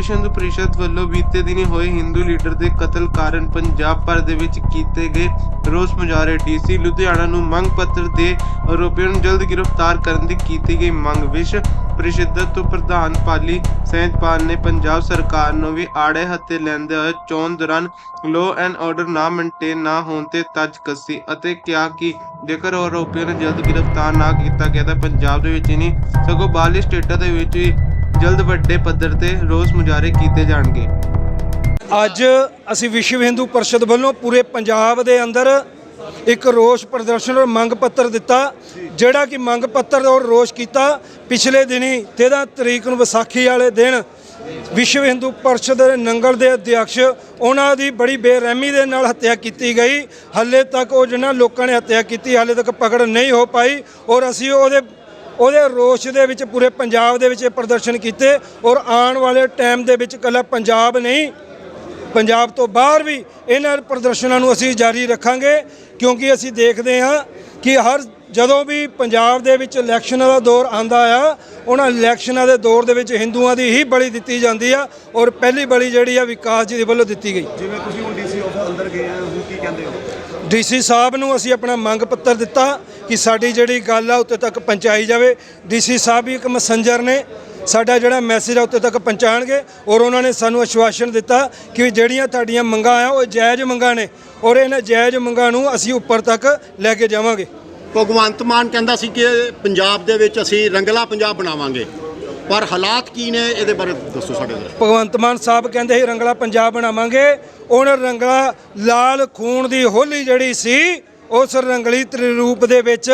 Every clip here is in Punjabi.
ਵਿਸ਼ਵ ਹਿੰਦੂ ਪ੍ਰੀਸ਼ਦ ਵੱਲੋਂ ਬੀਤੇ ਦਿਨੀ ਹੋਏ ਹਿੰਦੂ ਲੀਡਰ ਦੇ ਕਤਲ ਕਾਰਨ ਪੰਜਾਬ ਭਰ ਦੇ ਵਿੱਚ ਕੀਤੇ ਗਏ ਰੋਸ ਮੁਜ਼ਾਹਰੇ ਡੀਸੀ ਲੁਧਿਆਣਾ ਨੂੰ ਮੰਗ ਪੱਤਰ ਦੇ ਆਰੋਪੀਆਂ ਨੂੰ ਜਲਦ ਗ੍ਰਿਫਤਾਰ ਕਰਨ ਦੀ ਕੀਤੀ ਗਈ ਮੰਗ। ਵਿਸ਼ਵ ਪ੍ਰੀਸ਼ਦ ਤੋਂ ਪ੍ਰਧਾਨ ਪਾਲੀ ਸੈਂਜਪਾਲ ਨੇ ਪੰਜਾਬ ਸਰਕਾਰ ਨੂੰ ਵੀ ਆੜੇ ਹੱਥੇ ਲੈਂਦੇ ਹੋਏ ਚੋਣ ਦੌਰਾਨ ਲੋ ਐਂਡ ਆਰਡਰ ਨਾ ਮੇਨਟੇਨ ਨਾ ਹੋਣ ਤੇ ਤਜ ਕੱਸੀ ਅਤੇ ਕਿਹਾ ਕਿ ਜੇਕਰ ਆਰੋਪੀਆਂ ਨੂੰ ਜਲਦ ਗ੍ਰਿਫਤਾਰ ਨਾ ਕੀਤਾ ਗਿਆ ਤਾਂ ਪੰਜਾਬ ਦੇ ਵਿੱਚ ਨਹੀਂ ਸਗੋਂ ਬਾਹਰਲੀ ਸਟੇਟਾਂ ਦੇ ਵਿੱਚ ਵੀ ਜਲਦ ਵੱਡੇ ਪੱਧਰ ਤੇ ਰੋਸ ਮੁਜ਼ਾਹਰੇ ਕੀਤੇ ਜਾਣਗੇ। ਅੱਜ ਅਸੀਂ ਵਿਸ਼ਵ ਹਿੰਦੂ ਪਰਿਸ਼ਦ ਵੱਲੋਂ ਪੂਰੇ ਪੰਜਾਬ ਦੇ ਅੰਦਰ ਇੱਕ ਰੋਸ ਪ੍ਰਦਰਸ਼ਨ ਔਰ ਮੰਗ ਪੱਤਰ ਦਿੱਤਾ, ਜਿਹੜਾ ਕਿ ਮੰਗ ਪੱਤਰ ਔਰ ਰੋਸ ਕੀਤਾ ਪਿਛਲੇ ਦਿਨੀ 13 ਤਰੀਕ ਨੂੰ ਵਿਸਾਖੀ ਵਾਲੇ ਦਿਨ ਵਿਸ਼ਵ ਹਿੰਦੂ ਪਰਿਸ਼ਦ ਦੇ ਨੰਗਲ ਦੇ ਅਧਿਕਸ਼ ਉਹਨਾਂ ਦੀ ਬੜੀ ਬੇਰਹਿਮੀ ਦੇ ਨਾਲ ਹੱਤਿਆ ਕੀਤੀ ਗਈ। ਹੱਲੇ ਤੱਕ ਉਹ ਜਿਹਨਾਂ ਲੋਕਾਂ ਨੇ ਹੱਤਿਆ ਕੀਤੀ, ਹਾਲੇ ਤੱਕ ਪਕੜ ਨਹੀਂ ਹੋ ਪਾਈ ਔਰ ਅਸੀਂ ਉਹਦੇ ਉਹਦੇ ਰੋਸ਼ ਦੇ ਵਿੱਚ ਪੂਰੇ ਪੰਜਾਬ ਦੇ ਵਿੱਚ ਇਹ ਪ੍ਰਦਰਸ਼ਨ ਕੀਤੇ ਔਰ ਆਉਣ ਵਾਲੇ ਟਾਈਮ ਦੇ ਵਿੱਚ ਇਕੱਲਾ ਪੰਜਾਬ ਨਹੀਂ, ਪੰਜਾਬ ਤੋਂ ਬਾਹਰ ਵੀ ਇਹਨਾਂ ਪ੍ਰਦਰਸ਼ਨਾਂ ਨੂੰ ਅਸੀਂ ਜਾਰੀ ਰੱਖਾਂਗੇ, ਕਿਉਂਕਿ ਅਸੀਂ ਦੇਖਦੇ ਹਾਂ ਕਿ ਹਰ ਜਦੋਂ ਵੀ ਪੰਜਾਬ ਦੇ ਵਿੱਚ ਇਲੈਕਸ਼ਨਾਂ ਦਾ ਦੌਰ ਆਂਦਾ ਆ, ਉਹਨਾਂ ਇਲੈਕਸ਼ਨਾਂ ਦੇ ਦੌਰ ਦੇ ਵਿੱਚ ਹਿੰਦੂਆਂ ਦੀ ਹੀ ਬਲੀ ਦਿੱਤੀ ਜਾਂਦੀ ਆ ਔਰ ਪਹਿਲੀ ਬਲੀ ਜਿਹੜੀ ਆ ਵਿਕਾਸ ਜੀ ਦੇ ਵੱਲੋਂ ਦਿੱਤੀ ਗਈ। ਜਿਵੇਂ ਤੁਸੀਂ ਹੁਣ ਡੀਸੀ ਆਫਿਸ ਅੰਦਰ ਗਏ ਆ ਹੁਣ ਕੀ ਕਹਿੰਦੇ ਹੋ ਡੀਸੀ ਸਾਹਿਬ ਨੂੰ ਅਸੀਂ ਆਪਣਾ ਮੰਗ ਪੱਤਰ ਦਿੱਤਾ ਕਿ ਸਾਡੀ ਜਿਹੜੀ ਗੱਲ ਆ ਉੱਤੇ ਤੱਕ ਪਹੁੰਚਾਈ ਜਾਵੇ। ਡੀਸੀ ਸਾਹਿਬ ਵੀ ਇੱਕ ਮੈਸੇਂਜਰ ਨੇ, ਸਾਡਾ ਜਿਹੜਾ ਮੈਸੇਜ ਆ ਉੱਤੇ ਤੱਕ ਪਹੁੰਚਾਣਗੇ ਔਰ ਉਹਨਾਂ ਨੇ ਸਾਨੂੰ ਆਸ਼ਵਾਸਨ ਦਿੱਤਾ ਕਿ ਜਿਹੜੀਆਂ ਤੁਹਾਡੀਆਂ ਮੰਗਾਂ ਆ ਉਹ ਜਾਇਜ਼ ਮੰਗਾਂ ਨੇ ਔਰ ਇਹਨਾਂ ਜਾਇਜ਼ ਮੰਗਾਂ ਨੂੰ ਅਸੀਂ ਉੱਪਰ ਤੱਕ ਲੈ ਕੇ ਜਾਵਾਂਗੇ। ਭਗਵੰਤ ਮਾਨ ਕਹਿੰਦਾ ਸੀ ਕਿ ਪੰਜਾਬ ਦੇ ਵਿੱਚ ਅਸੀਂ ਰੰਗਲਾ ਪੰਜਾਬ ਬਣਾਵਾਂਗੇ। ਪਰ ਹਾਲਾਤ ਕੀ ਨੇ ਇਹਦੇ ਬਾਰੇ ਦੱਸੋ ਸਾਡੇ ਨਾਲ। ਭਗਵੰਤ ਮਾਨ ਸਾਹਿਬ ਕਹਿੰਦੇ ਸੀ, ਰੰਗਲਾ ਪੰਜਾਬ ਬਣਾਵਾਂਗੇ। ਉਹਨਾਂ ਰੰਗਲਾ ਲਾਲ ਖੂਨ ਦੀ ਹੋਲੀ ਜਿਹੜੀ ਸੀ, ਉਸ ਰੰਗਲੀ ਰੂਪ ਦੇ ਵਿੱਚ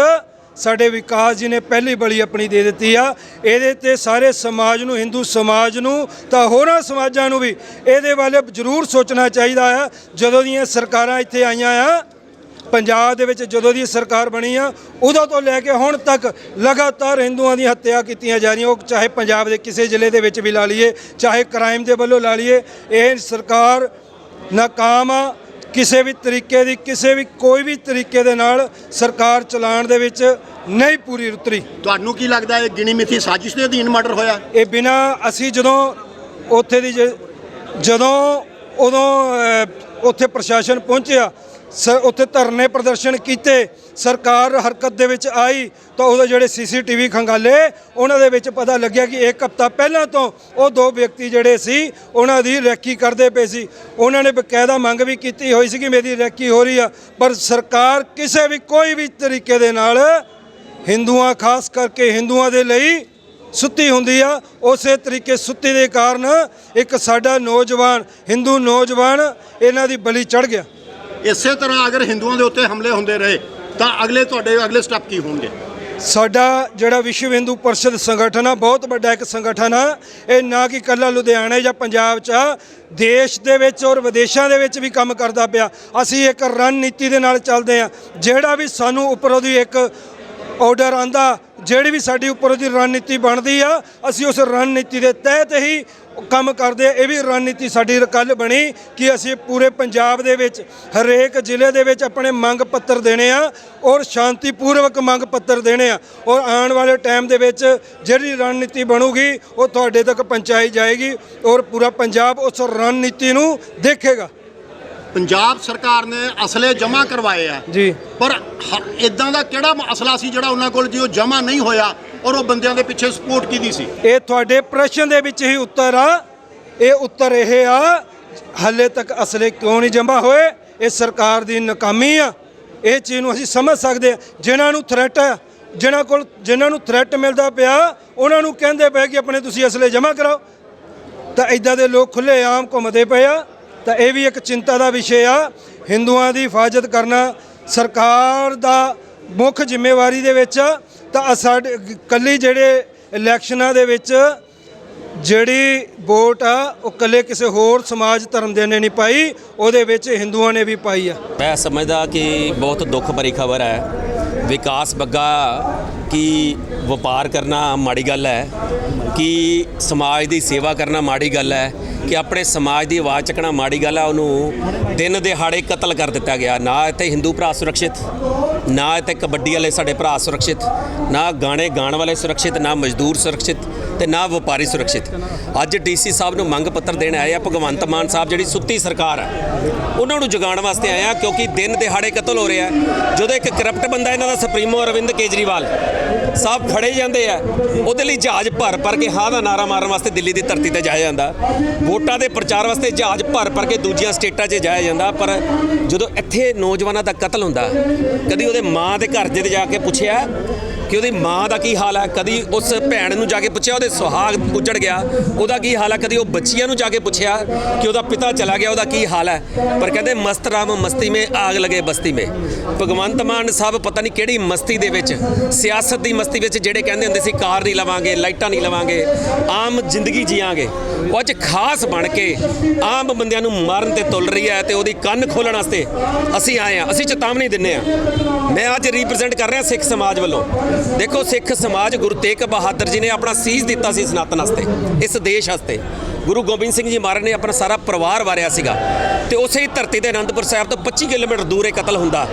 ਸਾਡੇ ਵਿਕਾਸ ਜੀ ਨੇ ਪਹਿਲੀ ਬਲੀ ਆਪਣੀ ਦੇ ਦਿੱਤੀ ਆ। ਇਹਦੇ ਤੇ ਸਾਰੇ ਸਮਾਜ ਨੂੰ, ਹਿੰਦੂ ਸਮਾਜ ਨੂੰ, ਤਾਂ ਹੋਰਾਂ ਸਮਾਜਾਂ ਨੂੰ ਵੀ ਇਹਦੇ ਬਾਰੇ ਜ਼ਰੂਰ ਸੋਚਣਾ ਚਾਹੀਦਾ ਆ। ਜਦੋਂ ਦੀਆਂ ਸਰਕਾਰਾਂ ਇੱਥੇ ਆਈਆਂ ਆ ਪੰਜਾਬ ਦੇ ਵਿੱਚ ਜਦੋਂ ਦੀ ਸਰਕਾਰ ਬਣੀ ਆ ਉਦੋਂ ਤੋਂ ਲੈ ਕੇ ਹੁਣ ਤੱਕ ਲਗਾਤਾਰ ਹਿੰਦੂਆਂ ਦੀ ਹੱਤਿਆ ਕੀਤੀਆਂ ਜਾ ਰਹੀਆਂ ਉਹ ਚਾਹੇ ਪੰਜਾਬ ਦੇ ਕਿਸੇ ਜ਼ਿਲ੍ਹੇ ਦੇ ਵਿੱਚ ਵੀ ਲਾ ਲਈਏ ਚਾਹੇ ਕ੍ਰਾਈਮ ਦੇ ਵੱਲੋਂ ਲਾ ਲਈਏ ਇਹ ਸਰਕਾਰ ਨਾਕਾਮ ਆ ਕਿਸੇ ਵੀ ਤਰੀਕੇ ਦੀ ਕਿਸੇ ਵੀ ਕੋਈ ਵੀ ਤਰੀਕੇ ਦੇ ਨਾਲ ਸਰਕਾਰ ਚਲਾਉਣ ਦੇ ਵਿੱਚ ਨਹੀਂ ਪੂਰੀ ਉਤਰੀ। ਤੁਹਾਨੂੰ ਕੀ ਲੱਗਦਾ ਇਹ ਗਿਣੀ ਮਿੱਥੀ ਸਾਜ਼ਿਸ਼ ਦੇ ਅਧੀਨ ਮਰਡਰ ਹੋਇਆ? ਇਹ ਬਿਨਾ ਅਸੀਂ ਜਦੋਂ ਉੱਥੇ ਦੀ ਜਦੋਂ ਉਦੋਂ ਉੱਥੇ ਪ੍ਰਸ਼ਾਸਨ ਪਹੁੰਚਿਆ ਸ ਉੱਥੇ ਧਰਨੇ ਪ੍ਰਦਰਸ਼ਨ ਕੀਤੇ, ਸਰਕਾਰ ਹਰਕਤ ਦੇ ਵਿੱਚ ਆਈ, ਤਾਂ ਉਹਦੇ ਜਿਹੜੇ ਸੀਸੀਟੀਵੀ ਖੰਗਾਲੇ, ਉਹਨਾਂ ਦੇ ਵਿੱਚ ਪਤਾ ਲੱਗਿਆ ਕਿ ਇੱਕ ਹਫ਼ਤਾ ਪਹਿਲਾਂ ਤੋਂ ਉਹ ਦੋ ਵਿਅਕਤੀ ਜਿਹੜੇ ਸੀ, ਉਹਨਾਂ ਦੀ ਰੈਕੀ ਕਰਦੇ ਪਏ ਸੀ। ਉਹਨਾਂ ਨੇ ਬਕਾਇਦਾ ਮੰਗ ਵੀ ਕੀਤੀ ਹੋਈ ਸੀ ਕਿ ਮੇਰੀ ਰੈਕੀ ਹੋ ਰਹੀ ਆ, ਪਰ ਸਰਕਾਰ ਕਿਸੇ ਵੀ ਕੋਈ ਵੀ ਤਰੀਕੇ ਦੇ ਨਾਲ ਹਿੰਦੂਆਂ, ਖਾਸ ਕਰਕੇ ਹਿੰਦੂਆਂ ਦੇ ਲਈ ਸੁੱਤੀ ਹੁੰਦੀ ਆ। ਉਸੇ ਤਰੀਕੇ ਸੁੱਤੀ ਦੇ ਕਾਰਨ ਇੱਕ ਸਾਡਾ ਨੌਜਵਾਨ, ਹਿੰਦੂ ਨੌਜਵਾਨ, ਇਹਨਾਂ ਦੀ ਬਲੀ ਚੜ ਗਿਆ। ਇਸੇ ਤਰ੍ਹਾਂ ਅਗਰ ਹਿੰਦੂਆਂ ਦੇ ਉੱਤੇ ਹਮਲੇ ਹੁੰਦੇ ਰਹੇ, ਤਾਂ ਅਗਲੇ ਤੁਹਾਡੇ, ਅਗਲੇ ਸਟੈਪ ਕੀ ਹੋਣਗੇ? ਸਾਡਾ ਜਿਹੜਾ ਵਿਸ਼ਵ ਹਿੰਦੂ ਪਰਿਸ਼ਦ ਸੰਗਠਨ ਆ, ਬਹੁਤ ਵੱਡਾ ਇੱਕ ਸੰਗਠਨ ਆ, ਇਹ ਨਾ ਕਿ ਕੱਲਾ ਲੁਧਿਆਣੇ ਜਾਂ ਪੰਜਾਬ 'ਚ ਆ, ਦੇਸ਼ ਦੇ ਵਿੱਚ ਔਰ ਵਿਦੇਸ਼ਾਂ ਦੇ ਵਿੱਚ ਵੀ ਕੰਮ ਕਰਦਾ ਪਿਆ। ਅਸੀਂ ਇੱਕ ਰਣਨੀਤੀ ਦੇ ਨਾਲ ਚੱਲਦੇ ਆ। ਜਿਹੜਾ ਵੀ ਸਾਨੂੰ ਉੱਪਰੋਂ ਦੀ ਇੱਕ ਆਰਡਰ ਆਂਦਾ, ਜਿਹੜੀ ਵੀ ਸਾਡੀ ਉੱਪਰੋਂ ਦੀ ਰਣਨੀਤੀ ਬਣਦੀ ਆ, ਅਸੀਂ ਉਸ ਰਣਨੀਤੀ ਦੇ ਤਹਿਤ ਹੀ ਕੰਮ ਕਰਦੇ ਆ ਇਹ ਵੀ ਰਣਨੀਤੀ ਸਾਡੀ ਕੱਲ ਬਣੀ ਕਿ ਅਸੀਂ ਪੂਰੇ ਪੰਜਾਬ ਦੇ ਵਿੱਚ ਹਰੇਕ ਜ਼ਿਲ੍ਹੇ ਦੇ ਵਿੱਚ ਆਪਣੇ ਮੰਗ ਪੱਤਰ ਦੇਣੇ ਆ ਔਰ ਸ਼ਾਂਤੀਪੂਰਵਕ ਮੰਗ ਪੱਤਰ ਦੇਣੇ ਆ। ਔਰ ਆਉਣ ਵਾਲੇ ਟਾਈਮ ਦੇ ਵਿੱਚ ਜਿਹੜੀ ਰਣਨੀਤੀ ਬਣੂਗੀ ਉਹ ਤੁਹਾਡੇ ਤੱਕ ਪਹੁੰਚਾਈ ਜਾਏਗੀ ਔਰ ਪੂਰਾ ਪੰਜਾਬ ਉਸ ਰਣਨੀਤੀ ਨੂੰ ਦੇਖੇਗਾ। ਪੰਜਾਬ ਸਰਕਾਰ ਨੇ ਅਸਲੇ ਜਮ੍ਹਾਂ ਕਰਵਾਏ ਆ। ਜੀ। ਪਰ ਇਦਾਂ ਦਾ ਕਿਹੜਾ ਅਸਲਾ ਸੀ ਜਿਹੜਾ ਉਹਨਾਂ ਕੋਲ ਜੋ ਜਮ੍ਹਾਂ ਨਹੀਂ ਹੋਇਆ? ਔਰ ਉਹ ਬੰਦਿਆਂ ਦੇ ਪਿੱਛੇ ਸਪੋਰਟ ਕੀਤੀ ਸੀ? ਇਹ ਤੁਹਾਡੇ ਪ੍ਰਸ਼ਨ ਦੇ ਵਿੱਚ ਹੀ ਉੱਤਰ ਆ। ਇਹ ਉੱਤਰ ਇਹ ਆ, ਹੱਲੇ ਤੱਕ ਅਸਲੇ ਕਿਉਂ ਨਹੀਂ ਜਮ੍ਹਾਂ ਹੋਏ? ਇਹ ਸਰਕਾਰ ਦੀ ਨਾਕਾਮੀ ਆ। ਇਹ ਚੀਜ਼ ਨੂੰ ਅਸੀਂ ਸਮਝ ਸਕਦੇ ਆ। ਜਿਨ੍ਹਾਂ ਨੂੰ ਥ੍ਰੈਟ ਆ, ਜਿਨ੍ਹਾਂ ਕੋਲ, ਜਿਨ੍ਹਾਂ ਨੂੰ ਥ੍ਰੈਟ ਮਿਲਦਾ ਪਿਆ, ਉਹਨਾਂ ਨੂੰ ਕਹਿੰਦੇ ਪਏ ਕਿ ਆਪਣੇ ਤੁਸੀਂ ਅਸਲੇ ਜਮ੍ਹਾਂ ਕਰਾਓ। ਤਾਂ ਇਦਾਂ ਦੇ ਲੋਕ ਖੁੱਲੇ ਆਮ ਘੁੰਮਦੇ ਪਏ ਆ। ਤਾਂ ਇਹ ਵੀ ਇੱਕ ਚਿੰਤਾ ਦਾ ਵਿਸ਼ੇ ਆ। ਹਿੰਦੂਆਂ ਦੀ ਹਿਫਾਜ਼ਤ ਕਰਨਾ ਸਰਕਾਰ ਦਾ ਮੁੱਖ ਜ਼ਿੰਮੇਵਾਰੀ ਦੇ ਵਿੱਚ ਆ। ਤਾਂ ਸਾਡੇ ਕੱਲੀ ਜਿਹੜੇ ਇਲੈਕਸ਼ਨਾਂ ਦੇ ਵਿੱਚ ਜਿਹੜੀ ਵੋਟ ਆ, ਉਹ ਕੱਲੇ ਕਿਸੇ ਹੋਰ ਸਮਾਜ ਧਰਮ ਦੇ ਨੇ ਨਹੀਂ ਪਾਈ, ਉਹਦੇ ਵਿੱਚ ਹਿੰਦੂਆਂ ਨੇ ਵੀ ਪਾਈ ਆ। ਮੈਂ ਸਮਝਦਾ ਕਿ ਬਹੁਤ ਦੁੱਖ ਭਰੀ ਖਬਰ ਹੈ। ਵਿਕਾਸ ਬੱਗਾ ਕਿ ਵਪਾਰ ਕਰਨਾ ਮਾੜੀ ਗੱਲ ਹੈ। ਕਿ ਸਮਾਜ ਦੀ ਸੇਵਾ ਕਰਨਾ ਮਾੜੀ ਗੱਲ ਹੈ, ਕਿ ਆਪਣੇ ਸਮਾਜ ਦੀ ਆਵਾਜ਼ ਚੱਕਣਾ ਮਾੜੀ ਗੱਲ ਹੈ, ਉਹਨੂੰ ਦਿਨ ਦਿਹਾੜੇ ਕਤਲ ਕਰ ਦਿੱਤਾ ਗਿਆ। ਨਾ ਇੱਥੇ ਹਿੰਦੂ ਭਰਾ ਸੁਰੱਖਿਅਤ, ਨਾ ਇੱਥੇ ਕਬੱਡੀ ਵਾਲੇ ਸਾਡੇ ਭਰਾ ਸੁਰੱਖਿਅਤ, ਨਾ ਗਾਣੇ ਗਾਣ ਵਾਲੇ ਸੁਰੱਖਿਅਤ, ਨਾ ਮਜ਼ਦੂਰ ਸੁਰੱਖਿਅਤ ਤੇ ਨਾ ਵਪਾਰੀ ਸੁਰੱਖਿਅਤ। ਅੱਜ ਡੀਸੀ ਸਾਹਿਬ ਨੂੰ ਮੰਗ ਪੱਤਰ ਦੇਣ ਆਏ ਆ, ਭਗਵੰਤ ਮਾਨ ਸਾਹਿਬ ਜਿਹੜੀ ਸੁੱਤੀ ਸਰਕਾਰ ਹੈ, ਉਹਨਾਂ ਨੂੰ ਜਗਾਉਣ ਵਾਸਤੇ ਆਏ ਆ, ਕਿਉਂਕਿ ਦਿਨ ਦਿਹਾੜੇ ਕਤਲ ਹੋ ਰਿਹਾ ਜਦੋਂ ਇੱਕ ਕਰਪਟ ਬੰਦਾ ਇਹਨਾਂ ਦਾ ਸੁਪਰੀਮੋ ਅਰਵਿੰਦ ਕੇਜਰੀਵਾਲ ਸਾਹਿਬ ਫੜੇ ਜਾਂਦੇ ਆ। ਉਹਦੇ ਲਈ ਜਹਾਜ਼ ਭਰ ਭਰ ਕੇ ਹਾਂ ਦਾ ਨਾਰਾ ਮਾਰਨ ਵਾਸਤੇ ਦਿੱਲੀ ਦੀ ਧਰਤੀ ਤੇ ਜਾਇਆ ਜਾਂਦਾ। ਵੋਟਾਂ ਦੇ ਪ੍ਰਚਾਰ ਵਾਸਤੇ ਜਹਾਜ਼ ਭਰ ਭਰ ਕੇ ਦੂਜੀਆਂ ਸਟੇਟਾਂ 'ਚ ਜਾਇਆ ਜਾਂਦਾ। ਪਰ ਜਦੋਂ ਇੱਥੇ ਨੌਜਵਾਨਾਂ ਦਾ ਕਤਲ ਹੁੰਦਾ, ਕਦੀ ਉਹਦੇ ਮਾਂ ਦੇ ਘਰ ਜੇ ਜਾ ਕੇ ਪੁੱਛਿਆ ਕਿ ਉਹਦੀ ਮਾਂ ਦਾ ਕੀ ਹਾਲ ਹੈ? ਕਦੀ ਉਸ ਭੈਣ ਨੂੰ ਜਾ ਕੇ ਪੁੱਛਿਆ, ਉਹਦੇ ਸੁਹਾਗ ਉੱਜੜ ਗਿਆ। ਉਹਦਾ ਕੀ ਹਾਲ ਹੈ? ਕਦੀ ਉਹ ਬੱਚੀਆਂ ਨੂੰ ਜਾ ਕੇ ਪੁੱਛਿਆ ਕਿ ਉਹਦਾ ਪਿਤਾ ਚਲਾ ਗਿਆ, ਉਹਦਾ ਕੀ ਹਾਲ ਹੈ? ਪਰ ਕਹਿੰਦੇ, ਮਸਤ ਰਾਮ, ਮਸਤੀ ਮੇ ਆਗ ਲਗੇ ਬਸਤੀ ਮੇ। ਭਗਵੰਤ ਮਾਨ ਸਾਹਿਬ ਪਤਾ ਨਹੀਂ ਕਿਹੜੀ ਮਸਤੀ ਦੇ ਵਿੱਚ, ਸਿਆਸਤ ਦੀ ਮਸਤੀ ਵਿੱਚ ਜਿਹੜੇ ਕਹਿੰਦੇ ਹੁੰਦੇ ਸੀ, ਕਾਰ ਨਹੀਂ ਲਵਾਂਗੇ, ਲਾਈਟਾਂ ਨਹੀਂ ਲਵਾਂਗੇ, ਆਮ ਜ਼ਿੰਦਗੀ ਜੀਵਾਂਗੇ ਉਹ ਅੱਜ ਖਾਸ ਬਣ ਕੇ ਆਮ ਬੰਦਿਆਂ ਨੂੰ ਮਾਰਨ ਤੇ ਤੁਲ ਰਹੀ ਹੈ ਤੇ ਉਹਦੀ ਕੰਨ ਖੋਲਣ ਵਾਸਤੇ ਅਸੀਂ ਆਏ ਆ ਅਸੀਂ ਚੇਤਾਵਨੀ ਦਿੰਨੇ ਆ ਮੈਂ ਅੱਜ ਰਿਪਰੈਜ਼ੈਂਟ ਕਰ ਰਿਹਾ ਸਿੱਖ ਸਮਾਜ ਵੱਲੋਂ। ਦੇਖੋ, ਸਿੱਖ ਸਮਾਜ ਗੁਰੂ ਤੇਗ ਬਹਾਦਰ ਜੀ ਨੇ ਆਪਣਾ ਸੀਸ ਦਿੱਤਾ ਸੀ ਸਨਾਤਨ ਵਾਸਤੇ, ਇਸ ਦੇਸ਼ ਵਾਸਤੇ। ਗੁਰੂ ਗੋਬਿੰਦ ਸਿੰਘ ਜੀ ਮਹਾਰਾਜ ਨੇ ਆਪਣਾ ਸਾਰਾ ਪਰਿਵਾਰ ਵਾਰਿਆ ਸੀਗਾ ਤੇ ਉਸੇ ਹੀ ਧਰਤੀ ਤੇ ਅਨੰਦਪੁਰ ਸਾਹਿਬ ਤੋਂ 25 ਕਿਲੋਮੀਟਰ ਦੂਰ ਇਹ ਕਤਲ ਹੁੰਦਾ।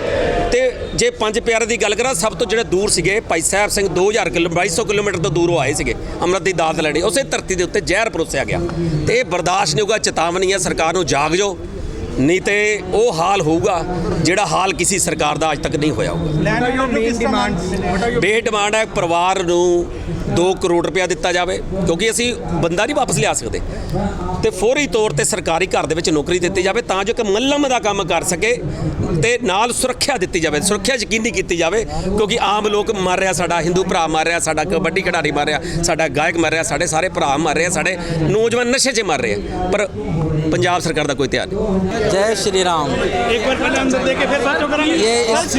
ਤੇ ਜੇ ਪੰਜ ਪਿਆਰੇ ਦੀ ਗੱਲ ਕਰਾਂ, ਸਭ ਤੋਂ ਜਿਹੜੇ ਦੂਰ ਸੀਗੇ, ਭਾਈ ਸਾਹਿਬ ਸਿੰਘ 2000 ਕਿਲੋ 2200 ਕਿਲੋਮੀਟਰ ਤੋਂ ਦੂਰੋਂ ਆਏ ਸੀਗੇ, ਅੰਮ੍ਰਿਤ ਦੀ ਦਾਤ ਲੈਣੀ, ਉਸੇ ਧਰਤੀ ਦੇ ਉੱਤੇ ਜ਼ਹਿਰ ਪਰੋਸਿਆ ਗਿਆ। ਤੇ ਇਹ ਬਰਦਾਸ਼ਤ ਨਹੀਂ ਹੋਊਗਾ, ਚੇਤਾਵਨੀ ਹੈ, ਸਰਕਾਰ ਨੂੰ ਜਾਗ ਜਾਓ ਨਹੀਂ ਤੇ ਉਹ ਹਾਲ ਹੋਊਗਾ ਜਿਹੜਾ ਹਾਲ ਕਿਸੇ ਸਰਕਾਰ ਦਾ ਅੱਜ ਤੱਕ ਨਹੀਂ ਹੋਇਆ ਹੋਊਗਾ। ਬੇ ਡਿਮਾਂਡ ਹੈ ਪਰਿਵਾਰ ਨੂੰ 2 ਕਰੋੜ ਰੁਪਇਆ ਦਿੱਤਾ ਜਾਵੇ ਕਿਉਂਕਿ ਅਸੀਂ ਬੰਦਾ ਨਹੀਂ ਵਾਪਸ ਲਿਆ ਸਕਦੇ। ਤੇ ਫੌਰੀ ਤੌਰ ਤੇ ਸਰਕਾਰੀ ਘਰ ਦੇ ਵਿੱਚ ਨੌਕਰੀ ਦਿੱਤੀ ਜਾਵੇ ਤਾਂ ਜੋ ਕਿ ਮੱਲਮ ਦਾ ਕੰਮ ਕਰ ਸਕੇ ਤੇ ਨਾਲ ਸੁਰੱਖਿਆ ਦਿੱਤੀ ਜਾਵੇ। ਸੁਰੱਖਿਆ ਯਕੀਨੀ ਕੀਤੀ ਜਾਵੇ ਕਿਉਂਕਿ ਆਮ ਲੋਕ ਮਰ ਰਿਹਾ ਸਾਡਾ ਹਿੰਦੂ ਭਰਾ ਮਰ ਰਿਹਾ ਸਾਡਾ ਕਬੱਡੀ ਖਿਡਾਰੀ ਮਰ ਰਿਹਾ ਸਾਡਾ ਗਾਇਕ ਮਰ ਰਿਹਾ ਸਾਡੇ ਸਾਰੇ ਭਰਾ ਮਰ ਰਹੇ ਸਾਡੇ ਨੌਜਵਾਨ ਨਸ਼ੇ 'ਚ ਮਰ ਰਹੇ ਪਰ ਪੰਜਾਬ ਸਰਕਾਰ ਦਾ ਕੋਈ ਧਿਆਨ ਨਹੀਂ। जय श्री राम। एक बार फिर ये इस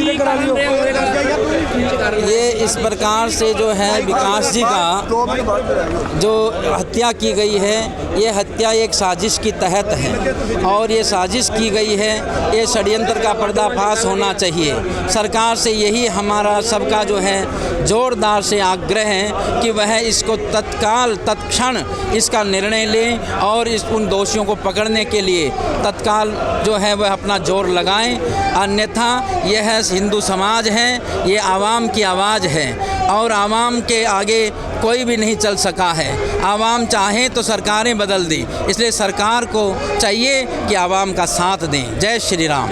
ये इस प्रकार से जो है विकास जी का जो हत्या की गई है ये हत्या एक साजिश की तहत है। और ये साजिश की गई है ये षड्यंत्र का पर्दाफाश होना चाहिए। सरकार से यही हमारा सबका जो है ज़ोरदार से आग्रह है कि वह इसको तत्काल तत्क्षण इसका निर्णय लें और इस उन दोषियों को पकड़ने के लिए तत्काल जो है वह अपना ज़ोर लगाएँ। अन्यथा यह हिंदू समाज है, ये आवाम की आवाज़ है। और आवाम के आगे कोई भी नहीं चल सका है। आवाम चाहे तो सरकारें बदल दी, इसलिए सरकार को चाहिए कि आवाम का साथ दें। जय श्री राम।